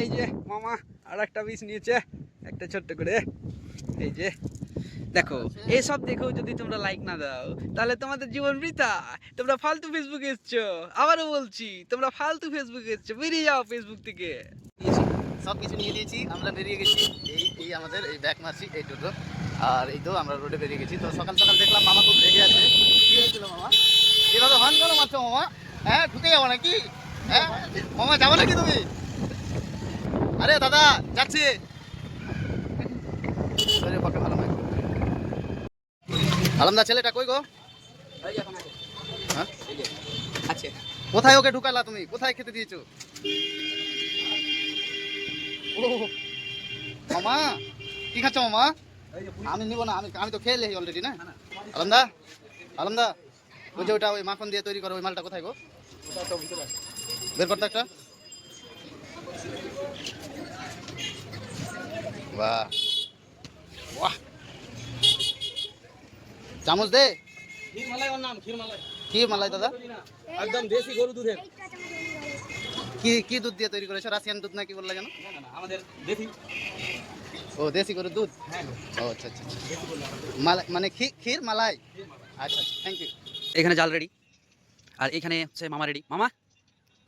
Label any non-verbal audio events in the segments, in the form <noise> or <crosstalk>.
এই যে মামা আর একটা পিস নিয়েছে, একটা ছোট্ট করে। এই যে, দেখো, এসব দেখেও যদি তোমরা লাইক না দাও, তাহলে তোমাদের জীবন বৃথা। তোমরা ফালতু ফেসবুকে এসছো। আবারও বলছি, তোমরা ফালতু ফেসবুকে এসছো। বেরিয়ে যাও ফেসবুক থেকে। সব কিছু নিয়ে নিয়েছি আমরা বেরিয়ে গেছি। এই এই আমাদের এই ব্যাক মারছি এই টোটো আর এই তো আমরা রোডে বেরিয়ে গেছি। তো সকাল সকাল দেখলাম মামা খুব রেগে আছে। কি হয়েছিল মামা? এভাবে হন করো মারছো মামা। হ্যাঁ ঢুকে যাব নাকি? হ্যাঁ মামা, যাব নাকি তুমি? আরে দাদা যাচ্ছি। আলমদা ছেলেটা কই গো? হ্যাঁ? আচ্ছা কোথায় ওকে ঢুকালা তুমি? কোথায় খেতে দিয়েছ? ও মামা কি খাচ্ছ মামা? আমি নিব না আমি আমি তো খেয়ে লেহি অলরেডি না? আলমদা আলমদা ওই যে ওটা ওই মাখন দিয়ে তৈরি করো ওই মালটা কোথায় গো? বের করতে একটা। বাহ। বাহ। চামচ দে। কি মালাই দাদা। একদম দেশি গরু দুধের। কি কি দুধ দিয়ে তৈরি করেছ? রাশিয়ান দুধ নাকি বললে কেন আমাদের দেশি। ও দেশি গরুর দুধ? হ্যাঁ ও আচ্ছা আচ্ছা আচ্ছা। মালাই মানে ক্ষী- ক্ষীর মালাই? আচ্ছা থ্যাংক ইউ এখানে জাল রেডি আর এখানে হচ্ছে মামা রেডি মামা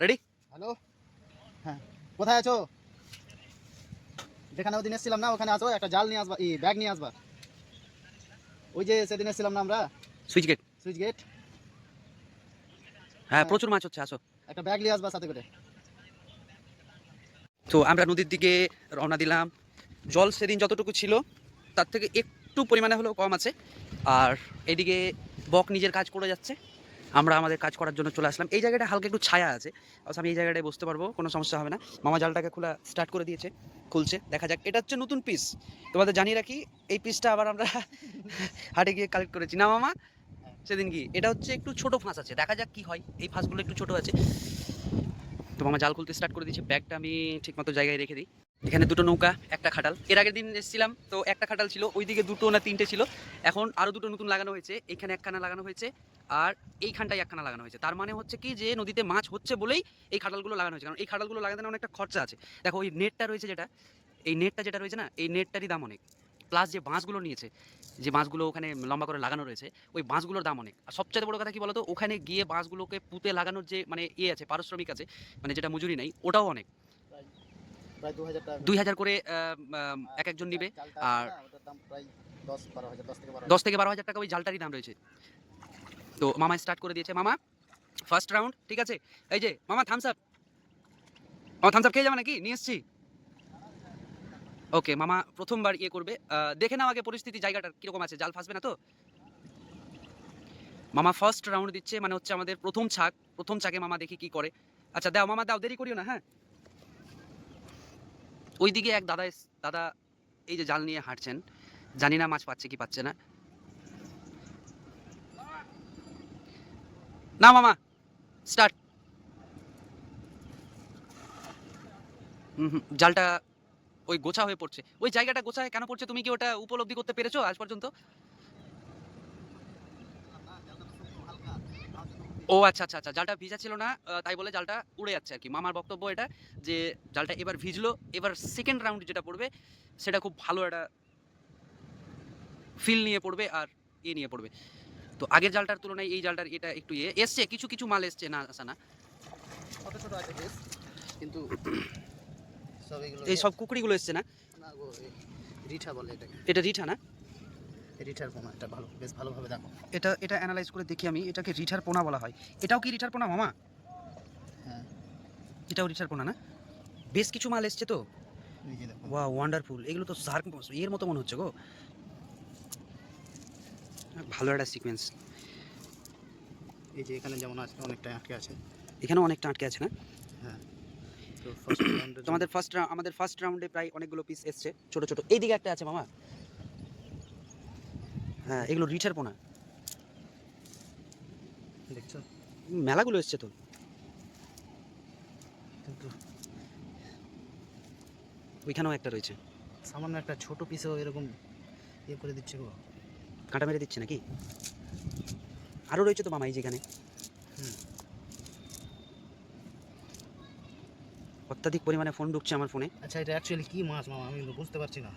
রেডি হ্যালো হ্যাঁ। কোথায় আছো? যেখানে ওদিন এসেছিলাম না ওখানে আসো একটা জাল নিয়ে আসবা ই ব্যাগ নিয়ে আসবা। ওই যে সেদিন এসেছিলাম না আমরা? সুইচ গেট সুইচ গেট হ্যাঁ প্রচুর মাছ হচ্ছে আসো। একটা ব্যাগ নিয়ে আসবা সাথে করে। তো আমরা নদীর দিকে রওনা দিলাম। জল সেদিন যতটুকু ছিল তার থেকে একটু পরিমাণে হলেও কম আছে। আর এদিকে বক নিজের কাজ করে যাচ্ছে। আমরা আমাদের কাজ করার জন্য চলে আসলাম। এই জায়গাটা হালকা একটু ছায়া আছে। অবশ্য আমি এই জায়গাটায় বসতে পারব, কোনো সমস্যা হবে না। মামা জালটাকে খোলা স্টার্ট করে দিয়েছে, খুলছে, দেখা যাক। এটা হচ্ছে নতুন পিস তোমাদের জানিয়ে রাখি, এই পিসটা আবার আমরা <laughs> হাটে গিয়ে কালেক্ট করেছি। না মামা? সেদিন কি? এটা হচ্ছে একটু ছোট ফাঁস আছে। দেখা যাক কি হয়। এই ফাঁসগুলো একটু ছোট আছে। তো মামা জাল খুলতে স্টার্ট করে দিয়েছে। ব্যাগটা আমি ঠিকমতো জায়গায় রেখে দিই। এখানে দুটো নৌকা, একটা খাটাল। এর আগের দিন এসেছিলাম, তো একটা খাটাল ছিল, ওইদিকে দুটো না তিনটে ছিল। এখন আরও দুটো নতুন লাগানো হয়েছে, এখানে একখানা লাগানো হয়েছে, আর এইখানটায় একখানা লাগানো হয়েছে। তার মানে হচ্ছে কি যে নদীতে মাছ হচ্ছে বলেই এই খাটালগুলো লাগানো হয়েছে। কারণ এই খাটালগুলো লাগাতে অনেকটা খরচা আছে। দেখো, ওই নেটটা রয়েছে যেটা, এই নেটটা যেটা রয়েছে না, এই নেটটারই দাম অনেক। প্লাস যে বাঁশগুলো নিয়েছে, যে বাঁশগুলো ওখানে লম্বা করে লাগানো রয়েছে, ওই বাঁশগুলোর দাম অনেক। আর সবচেয়ে বড় কথা কি বলতো, ওখানে গিয়ে বাঁশগুলোকে পুঁতে লাগানোর যে মানে ইয়ে আছে, পারিশ্রমিক আছে মানে যেটা মজুরি নেই, ওটাও অনেক প্রায় দু হাজার টাকা দুই হাজার করে। এক একজন নিবে। আর- দশ থেকে বারো হাজার। টাকা ওই জালটারই দাম রয়েছে। তো মামা স্টার্ট করে দিয়েছে। মামা ফার্স্ট রাউন্ড ঠিক আছে? এই যে মামা থামস আপ মামা থামস আপ খেয়ে যাবে নাকি? নিয়ে এসছি। ওকে মামা প্রথমবার ইয়ে করবে। দেখে নাও আগে পরিস্থিতি জায়গাটার কীরকম আছে। জাল ফাঁসবে না তো? মামা ফার্স্ট রাউন্ড দিচ্ছে মানে হচ্ছে আমাদের প্রথম ছাক। প্রথম ছাকে মামা দেখি কি করে। আচ্ছা দাও মামা দাও দেরি করিও না হ্যাঁ? ওইদিকে এক দাদা দাদা এই যে জাল নিয়ে হাঁটছেন। জানি না মাছ পাচ্ছে কি পাচ্ছে না। না মামা, স্টার্ট। জালটা ওই গোছা হয়ে পড়ছে। ওই জায়গাটা গোছায় কেন পড়ছে? তুমি কি ওটা উপলব্ধি করতে পেরেছ আজ পর্যন্ত? ও আচ্ছা আচ্ছা আচ্ছা জালটা ভিজা ছিল না তাই বলে জালটা উড়ে যাচ্ছে আর কি। মামার বক্তব্য এটা যে জালটা এবার ভিজলো এবার সেকেন্ড রাউন্ড যেটা পড়বে সেটা খুব ভালো একটা ফিল নিয়ে পড়বে আর ইয়ে নিয়ে পড়বে। তো আগের জালটার তুলনায় এই জালটার এটা একটু ইয়ে এসছে কিছু কিছু মাল এসছে না আসা না। ছোট ছোট আছে কিন্তু এই সব কুকুরিগুলো এসছে না? না গো রিঠা বলে এটাকে। এটা রিঠা না? রিঠার পোনা এটা ভালো বেশ ভালোভাবে দেখো। এটা এটা অ্যানালাইজ করে দেখি আমি এটাকে রিঠার পোনা বলা হয়। এটাও কি রিঠার পোনা মামা? হ্যাঁ। এটাও রিঠার পোনা না? বেশ কিছু মাল এসছে তো? ওয়া ওয়ান্ডারফুল এগুলো তো সার্ক এর মতো মনে হচ্ছে গো। ভালো একটা সিকোয়েন্স এই যে এখানে যেমন আছে অনেকটা আটকে আছে। এখানেও অনেকটা আটকে আছে না? হ্যাঁ। তোমাদের ফার্স্ট আমাদের ফার্স্ট রাউন্ডে প্রায় অনেকগুলো পিস এসছে ছোট ছোট। এইদিকে একটা আছে মামা। হ্যাঁ এগুলো রিঠার পোনা। দেখছ? মেলাগুলো এসছে তো। কিন্তু ওইখানেও একটা রয়েছে। সামান্য একটা ছোট পিসেও এরকম ইয়ে করে দিচ্ছে গো। কাঁটা মেরে দিচ্ছে নাকি? আরও রয়েছে তো মামা এই যেখানে। অত্যাধিক পরিমাণে ফোন ঢুকছে আমার ফোনে আচ্ছা এটা অ্যাকচুয়ালি কি মাছ মামা? আমি বুঝতে পারছি না।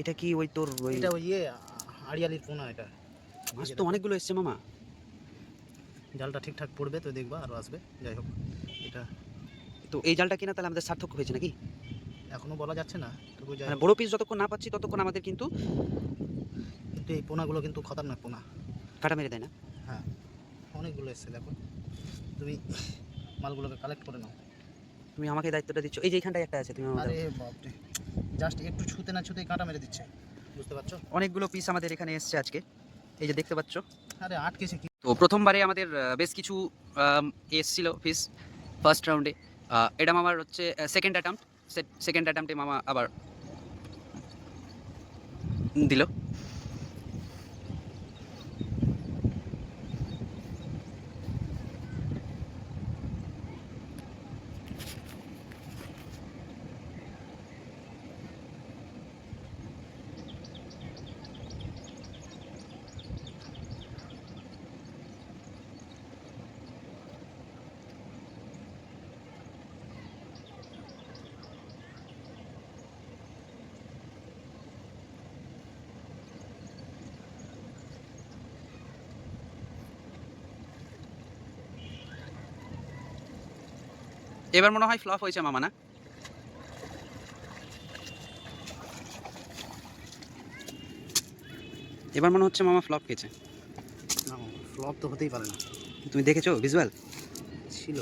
এটা কি ওই তোর ওই এটা ওই ইয়ে আড়িয়ালির পোনা এটা। মাছ তো অনেকগুলো এসছে মামা। জালটা ঠিকঠাক পড়বে তো দেখবা আরও আসবে। যাই হোক এটা তো এই জালটা কিনা তাহলে আমাদের সার্থক হয়েছে নাকি? এখনও বলা যাচ্ছে না তবু যাই মানে বড় পিস যতক্ষণ না পাচ্ছি ততক্ষণ আমাদের কিন্তু কিন্তু এই পোনাগুলো কিন্তু খতরনাক পোনা। কাটা মেরে দেয় না। হ্যাঁ অনেকগুলো এসছে দেখো। তুমি মালগুলোকে কালেক্ট করে নাও। তুমি আমাকে দায়িত্বটা দিচ্ছ। এই যে এইখানটায় একটা আছে তুমি বাপরে জাস্ট একটু ছুতে না ছুতেই কাঁটা মেরে দিচ্ছে। বুঝতে পারছ? অনেকগুলো পিস আমাদের এখানে এসছে আজকে। এই যে দেখতে পাচ্ছ? আরে আটকেছে কি? তো প্রথমবারে আমাদের বেশ কিছু এসছিল পিস ফার্স্ট রাউন্ডে এটা মামার হচ্ছে সেকেন্ড অ্যাটাম্প সেকেন্ড অ্যাটাম্পটে মামা আবার দিল। এবার মনে হয় ফ্লপ হয়েছে মামা না? এবার মনে হচ্ছে মামা ফ্লপ খেয়েছে। না ফ্লপ তো হতেই পারে না। তুমি দেখেছ ভিজুয়াল ছিল।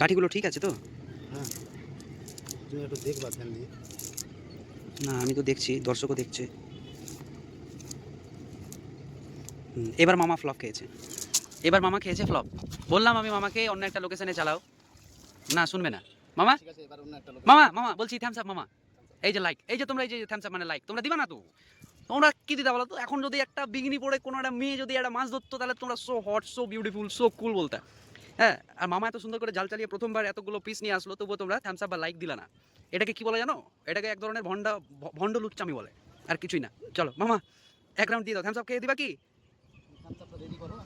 কাঠিগুলো ঠিক আছে তো? হ্যাঁ। তুমি একটু দেখবা ধ্যান দিয়ে। না আমি তো দেখছি দর্শকও দেখছে। এবার মামা ফ্লপ খেয়েছে। এবার মামা খেয়েছে ফ্লপ বললাম আমি মামাকে অন্য একটা লোকেশনে চালাও। না শুনবে না। মামা? মামা মামা বলছি থ্যামস আপ মামা। এই যে লাইক এই যে তোমরা এই যে থ্যামস আপ মানে লাইক তোমরা দিবা না তো? তোমরা কি দিতে বলো তো? এখন যদি একটা বিগিনি পড়ে কোনো একটা মেয়ে যদি একটা মাছ ধরতো তাহলে তোমরা so hot so beautiful so cool বলতে। হ্যাঁ আর মামা এত সুন্দর করে জাল চালিয়ে প্রথমবার এতগুলো পিস নিয়ে আসলো তবুও তোমরা থ্যামস আপ বা লাইক দিলা না। এটাকে কি বলে জানো? এটাকে এক ধরনের ভন্ডা ভ- ভণ্ড লুচ্চামি বলে আর কিছুই না। চলো মামা এক রাউন্ড দিয়ে দাও। থ্যামস আপ খেয়ে দিবা কি? রেডি করো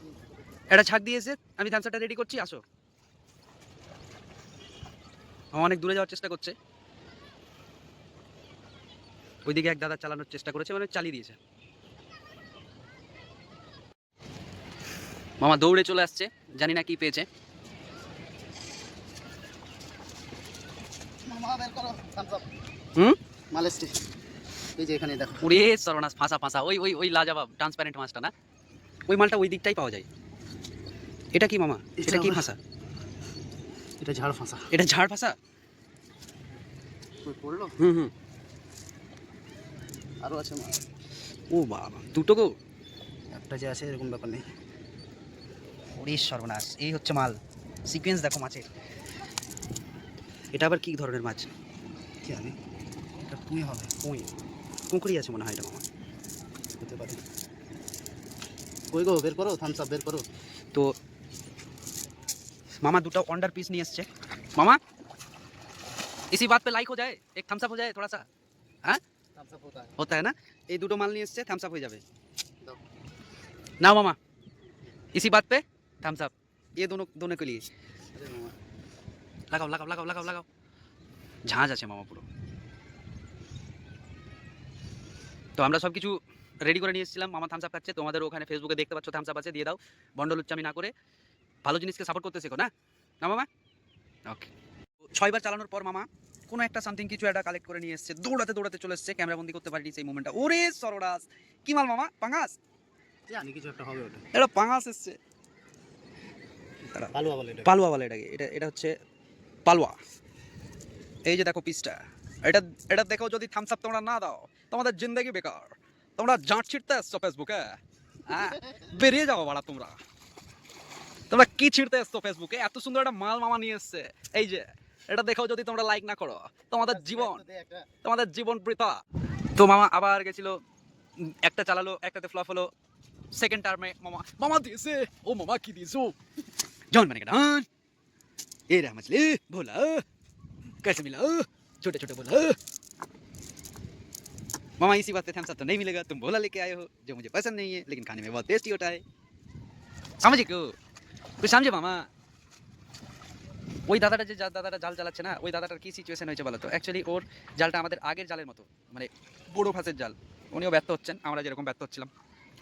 এটা ছাড় দিয়েছে। আমি থ্যামস আপটা রেডি করছি আসো। মামা অনেক দূরে যাওয়ার চেষ্টা করছে। ওইদিকে এক দাদা চালানোর চেষ্টা করেছে মানে চালিয়ে দিয়েছে। মামা দৌড়ে চলে আসছে জানি না কি পেয়েছে। হুম? এই যে এখানে দেখো। ওরে সর্বনাশ ফাঁসা ফাঁসা। ওই ওই ওই লাজাবাব ট্রান্সপারেন্ট মাছটা না? ওই মালটা ওই দিকটাই পাওয়া যায়। এটা কি মামা? এটা কি ফাঁসা এটা ঝাড় ফাঁসা এটা ঝাড় ফাঁসা কই পড়ল হুম হুম। আরও আছে মাল ও বাবা দুটো গো। একটা যে আছে এরকম ব্যাপার নেই। ওরে সর্বনাশ এই হচ্ছে মাল। সিকোয়েন্স দেখো মাছের। এটা আবার কি ধরনের মাছ? কি জানি। এটা পুঁই হবে। ওই কুঁকড়ি আছে মনে হয় এটা মামা। হতে পারে। কই গো বের করো থামস আপ বের করো। তো मामा दूटा ऑन्डर पीस नहीं एस मामा इसी बात पे लाइक हो जाए एक थम्सअप हो जाए थोड़ा सा हाँ होता है होता है না? এই দুটো মাল নিয়ে এসছে থামস আপ হয়ে যাবে। না মামা এসি बात পে থামস আপ ये দোনো दोनों के लिए লাগাও লাগাও লাগাও লাগাও লাগাও। ঝাঁজ আছে মামা পুরো। তো আমরা সব কিছু রেডি করে নিয়ে এসেছিলাম। মামা থামস আপ খাচ্ছে তোমাদের ওখানে ফেসবুকে দেখতে পাচ্ছ থামস আপ আছে দিয়ে দাও। বন্ডল উচ্চামি না করে। ভালো জিনিসকে সাপোর্ট করতে শেখো না? না মামা? ওকে ছয়বার চালানোর পর মামা কোনো একটা সামথিং কিছু একটা কালেক্ট করে নিয়ে এসছে দৌড়াতে দৌড়াতে চলে এসছে ক্যামেরা বন্দি করতে পারিনি সেই মুমেন্টটা ওরে সরোরাস কি মাল মামা? পাঙাস? জানি কিছু একটা হবে ওটা। এটা পাঙাস এসছে। পালুয়া বলে এটা। পালুয়া বলে এটাকে। এটা এটা হচ্ছে পালুয়া। এই যে দেখো পিসটা এটা এটা দেখো যদি থামস আপ তোমরা না দাও তোমাদের জিন্দগি বেকার। তোমরা জাঁট ছিটতে এসছো ফেসবুকে হ্যাঁ? বেরিয়ে যাও বাড়া তোমরা। তোমরা কি ছিঁড়তে এসছো ফেসবুকে এত সুন্দর একটা মাল মামা নিয়ে এসছে এই যে এটা দেখো যদি তোমরা লাইক না করো তোমাদের জীবন দে একটা তোমাদের জীবন বৃথা তো মামা আবার গেছিল উম, একটা চালালো একটাতে ফ্লপ হলো সেকেন্ড টার্মে মামা মামা দিয়েছে ও মামা কি দিয়েছো जौन बनेगा डॉन ये रहा मछली बोला कैसे मिला छोटे छोटे बोला मामा इसी बात पे थम्स अप तो नहीं मिलेगा तुम बोला लेके आए हो जो मुझे पसंद नहीं है लेकिन खाने में बहुत टेस्टी होता है समझे क्यों তুই সামজে মামা। ওই দাদাটা যে দাদাটা জাল চালাচ্ছে না, ওই দাদাটার কি সিচুয়েশন হয়েছে বলতো? অ্যাকচুয়ালি ওর জালটা আমাদের আগের জালের মতো মানে বড়ো ফাঁসের জাল। উনিও ব্যর্থ হচ্ছেন, আমরা যেরকম ব্যর্থ হচ্ছিলাম।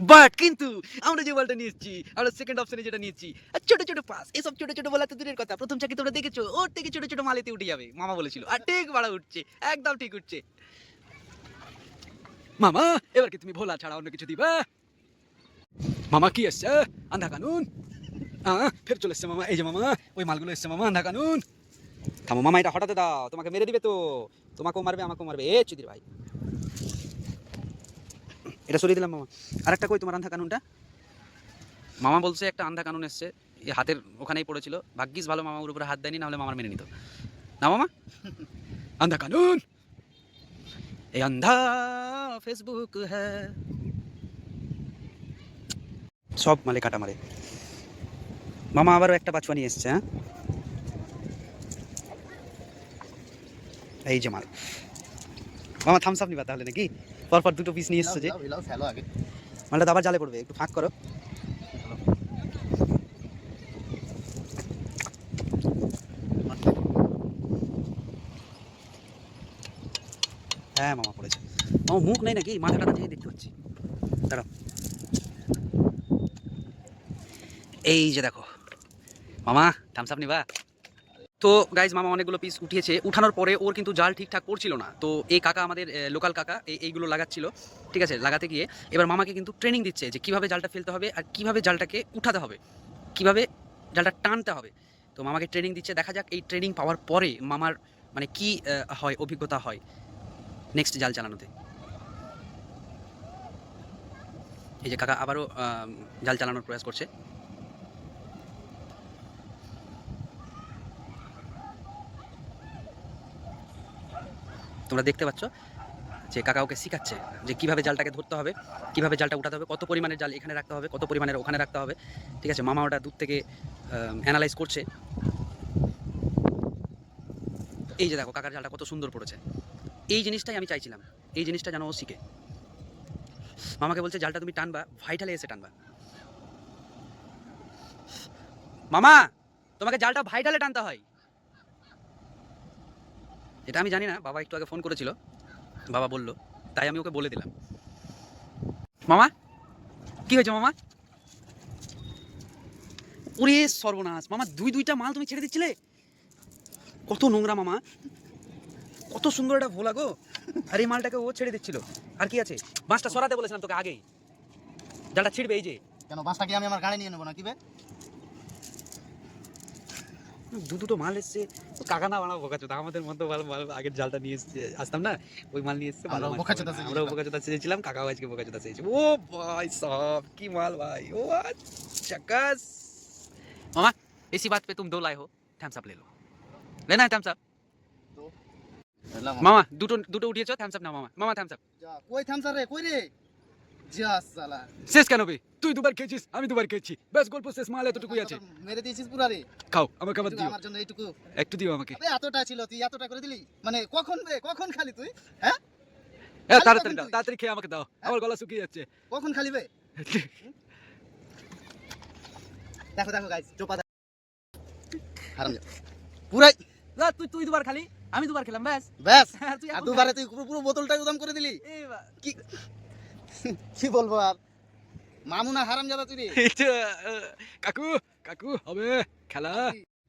বাট কিন্তু আমরা যে বলটা নিয়েছি, আমরা সেকেন্ড অপশনে যেটা নিয়েছি, আর ছোটো ছোটো পাস এসব ছোটো ছোটো বলাতে দূরের কথা। প্রথম চাকরি তোমরা দেখেছ? ওর থেকে ছোটো ছোটো মালিতে উঠে যাবে, মামা বলেছিল। আর ঠিক বাড়া উঠছে, একদম ঠিক উঠছে। মামা, এবার কি তুমি ভোলা ছাড়া অন্য কিছু দিবা? মামা, কি আসছে আন্ধা কানুন। ফের চলে এসছে মামা এই যে মামা ওই মালগুলো এসছে মামা আন্ধা কানুন। থামো মামা এটা হঠাৎ দাও তোমাকে মেরে দিবে তো। তোমাকেও মারবে আমাকেও মারবে। এ চুদির ভাই। এটা সরিয়ে দিলাম মামা। আর একটা কই তোমার আন্ধা কানুনটা? মামা বলছে একটা আন্ধা কানুন এসছে এই হাতের ওখানেই পড়েছিল। ভাগ্যিস ভালো মামা ওর উপরে হাত দেয়নি নাহলে মামার মেনে নিত। না মামা? <laughs> আন্ধা কানুন। এই আন্ধা ফেসবুক হ্যাঁ সব মালে কাটা মারে। মামা আবারও একটা বাছুয়া নিয়ে এসছে হ্যাঁ? এই যে মাল। মামা থামস আপ নিবা তাহলে নাকি? পরপর দুটো পিস নিয়ে এসছে যে। মালটা আবার জালে পড়বে একটু ফাঁক করো। হ্যাঁ মামা পড়েছে। মামা মুখ নেই নাকি? মাথাটা যেয়ে দেখতে পাচ্ছি। দাঁড়াও। এই যে দেখো মামা থামস আপ নিবা? তো গাইজ মামা অনেকগুলো পিস উঠিয়েছে। উঠানোর পরে ওর কিন্তু জাল ঠিকঠাক পড়ছিল না। তো এই কাকা আমাদের লোকাল কাকা, এই- এইগুলো লাগাচ্ছিল। ঠিক আছে, লাগাতে গিয়ে এবার মামাকে কিন্তু ট্রেনিং দিচ্ছে যে কীভাবে জালটা ফেলতে হবে আর কীভাবে জালটাকে উঠাতে হবে। কীভাবে জালটা টানতে হবে। তো মামাকে ট্রেনিং দিচ্ছে। দেখা যাক এই ট্রেনিং পাওয়ার পরে মামার মানে কি হয়, অভিজ্ঞতা হয় নেক্সট জাল চালানোতে। এই যে কাকা আবারও জাল চালানোর প্রয়াস করছে। তোমরা দেখতে পাচ্ছ যে কাকা ওকে শিখাচ্ছে যে কীভাবে জালটাকে ধরতে হবে, কীভাবে জালটা উঠাতে হবে, কত পরিমাণের জাল এখানে রাখতে হবে, কত পরিমাণের ওখানে রাখতে হবে। ঠিক আছে? মামা ওটা দূর থেকে অ্যানালাইজ করছে। এই যে দেখো কাকার জালটা কত সুন্দর পড়েছে। এই জিনিসটাই আমি চাইছিলাম। এই জিনিসটা যেন ও শিখে। মামাকে বলছে, জালটা তুমি টানবা ভাইটালে এসে টানবা। মামা, তোমাকে জালটা ভাইটালে টানতে হয়। এটা আমি জানি না, বাবা একটু আগে ফোন করেছিল, বাবা বলল, তাই আমি ওকে বলে দিলাম। মামা, কি হয়েছে মামা? ওরে সর্বনাশ, মামা দুই দুইটা মাল তুমি ছেড়ে দিচ্ছিলে? কত নোংরা মামা, কত সুন্দর একটা ভোলা গো। আর এই মালটাকে ও ছেড়ে দিচ্ছিল। আর কি আছে? বাঁশটা সরাতে বলেছিলাম তোকে আগেই। জালটা ছিড়বে এই যে। কেন, বাসটা কি আমি আমার গাড়ি নিয়ে নেব না কি বে? দু দুটো মাল এসছে। কাকা না বানা বোকাচোদা। আমাদের মতো মাল মাল আগের জালটা নিয়ে এসছে আসতাম না? ওই মাল নিয়ে এসছে ভালো আমরা বোকাচোদা চেয়েছিলাম। কাকাও আজকে বোকাচোদা চেয়েছে। ও ভাই সব কি মাল ভাই। ও চাকাস। মামা এসি বাত পে তুম দো লাই হো থ্যামস আপ লে লো লেনা হ্যায় থ্যামস আপ মামা। দুটো দুটো উঠিয়েছো থ্যামস আপ না মামা। মামা থ্যামস আপ কই থ্যামস আপ রে কই রে? শেষ কেন বে? তুই দুবার খেয়েছিস আমি দুবার খেয়েছি। ব্যাস গল্প শেষ মাল এতটুকুই আছে। মেরে দিয়েছিস পুরা রে। খাও আমাকে আবার দিও। আমার জন্য এইটুকু একটু দিও আমাকে। এতটা ছিল তুই এতটা করে দিলি? মানে কখন বে কখন খালি তুই? হ্যাঁ? এ, তাড়াতাড়ি দাও? তাড়াতাড়ি খেয়ে আমাকে দাও। আমার গলা শুকিয়ে যাচ্ছে। কখন খালি বে? দেখো দেখো গাইস চোপা হারাম পুরাই। না, তুই তুই দুবার খালি আমি দুবার খেলাম ব্যাস। ব্যাস। আর তুই দুবারে তুই পুরো পুরো বোতলটাই উদাম করে দিলি? কি? <laughs> কি বলব আর? মামুনা হারাম যাদা তুই <laughs> কাকু কাকু হবে খেলা।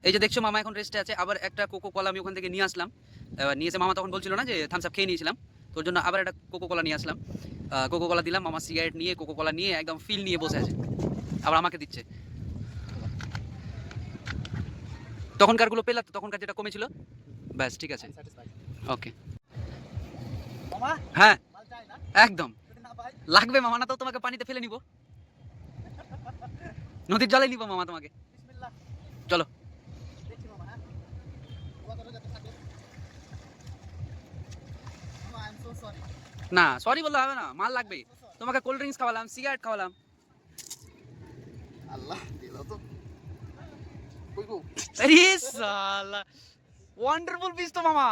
এই যে দেখছ মামা এখন রেস্টে আছে। আবার একটা কোকো কলা আমি ওখান থেকে নিয়ে আসলাম। এবার নিয়ে এসে মামা তখন বলছিল না যে থামস আপ খেয়ে নিয়েছিলাম। তোর জন্য আবার একটা কোকো কলা নিয়ে আসলাম। কোকো কলা দিলাম মামা সিগারেট নিয়ে কোকো কলা নিয়ে একদম ফিল নিয়ে বসে আছে। আবার আমাকে দিচ্ছে। তখনকারগুলো পেলা তো তখনকার যেটা কমেছিল। ব্যাস ঠিক আছে। ওকে হ্যাঁ। মাল চাই না? একদম। লাগবে মামা না তো তোমাকে পানিতে ফেলে নিব। নদীর জলে নিব মামা তোমাকে। চলো। হ্যাঁ। না সরি বললে হবে না মাল লাগবে। তোমাকে কোল্ড ড্রিঙ্কস খাওয়ালাম সিগারেট খাওয়ালাম। আল্লাহ দিল তো। ওয়ান্ডারফুল পিস তো মামা।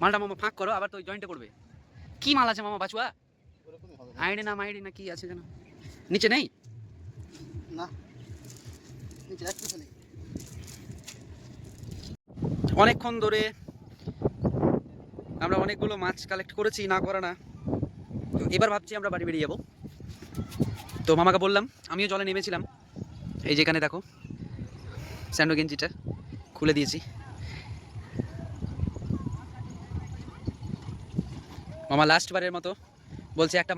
মালটা মামা ফাঁক করো আবার তো জয়েন্টে করবে। কি মাল আছে মামা বাচুয়া ওরকমই আইডি না মাইডি না কি আছে যেন। নিচে নেই? না। নিচে নেই। অনেকক্ষণ ধরে আমরা অনেকগুলো মাছ কালেক্ট করেছি না করা না। তো এবার ভাবছি আমরা বাড়ি বেরিয়ে যাব। তো মামাকে বললাম আমিও জলে নেমেছিলাম। এই যেখানে দেখো স্যান্ডো গেঞ্জিটা খুলে দিয়েছি। মামা লাস্ট বারের মতো বলছে একটা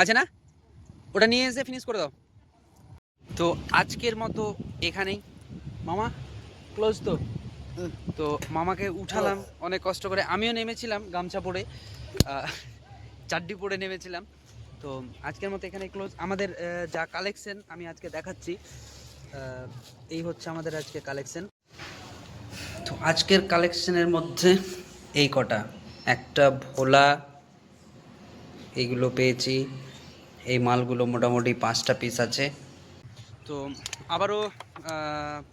আছে না? ওটা নিয়ে এসে ফিনিশ করে দাও। তো আজকের মতো এখানেই। মামা ক্লোজ তো? তো মামাকে উঠালাম, অনেক কষ্ট করে। আমিও নেমেছিলাম গামছা পরে চাড্ডি পরে নেমেছিলাম। তো আজকের মতো এখানে ক্লোজ আমাদের যা কালেকশন আমি আজকে দেখাচ্ছি এই হচ্ছে আমাদের আজকে কালেকশন তো আজকের কালেকশনের মধ্যে এই কটা। একটা ভোলা এইগুলো পেয়েছি। এই মালগুলো মোটামুটি পাঁচটা পিস আছে। তো আবারও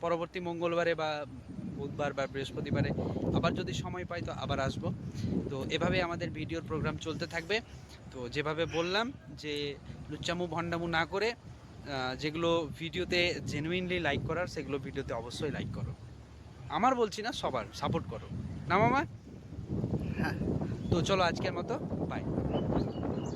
পরবর্তী মঙ্গলবারে বা বুধবার বা বৃহস্পতিবারে আবার যদি সময় পাই তো আবার আসব। তো এভাবে আমাদের ভিডিওর প্রোগ্রাম চলতে থাকবে। তো যেভাবে বললাম যে লুচ্চামু ভণ্ডামু না করে যেগুলো ভিডিওতে জেনুইনলি লাইক করার, সেগুলো ভিডিওতে অবশ্যই লাইক করো। আমার বলছি না সবার সাপোর্ট করো। না মামা? তো চলো আজকের মতো বাই